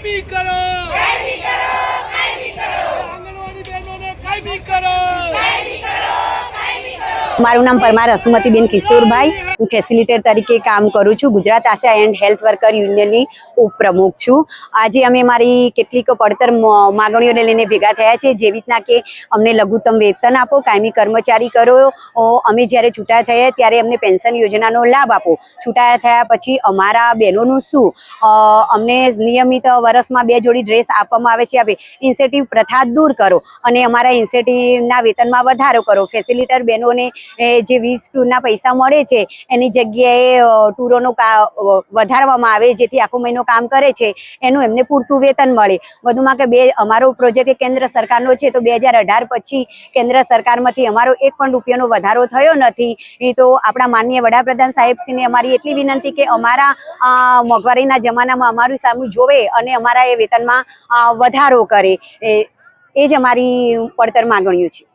કાયમી કરો આંગણવાડી બહેનોને કાયમી કરો મારું નામ પરમાર હસુમતીબેન કિશોરભાઈ. હું ફેસિલિટેટર તરીકે કામ કરું છું. Gujarat ASHA and health worker યુનિયનની ઉપપ્રમુખ છું. આજે અમે મારી કેટલીક પડતર માગણીઓને લઈને ભેગા થયા છે. જેવી રીતના કે અમને લઘુત્તમ વેતન આપો, કાયમી કર્મચારી કરો. અમે જ્યારે છૂટા થયા ત્યારે અમને પેન્શન યોજનાનો લાભ આપો. છૂટા થયા પછી અમારા બહેનોનું શું? અમને નિયમિત વર્ષમાં બે જોડી ડ્રેસ આપવામાં આવે છે. આપે ઇન્સેન્ટિવ પ્રથા દૂર કરો અને અમારા ઇન્સેન્ટિવના વેતનમાં વધારો કરો. ફેસિલિટર બહેનોને એ જે વીસ ટૂરના પૈસા મળે છે, એની જગ્યાએ ટૂરોનું વધારવામાં આવે, જેથી આખો મહિનો કામ કરે છે, એનું એમને પૂરતું વેતન મળે. વધુમાં કે બે, અમારો પ્રોજેક્ટ કેન્દ્ર સરકારનો છે, તો બે પછી કેન્દ્ર સરકારમાંથી અમારો એક પણ રૂપિયાનો વધારો થયો નથી. એ તો આપણા માનનીય વડાપ્રધાન સાહેબશ્રીને અમારી એટલી વિનંતી કે અમારા મોંઘવારીના જમાનામાં અમારું સામું જોવે અને અમારા એ વેતનમાં વધારો કરે. એ જ અમારી પડતર માગણીઓ છે.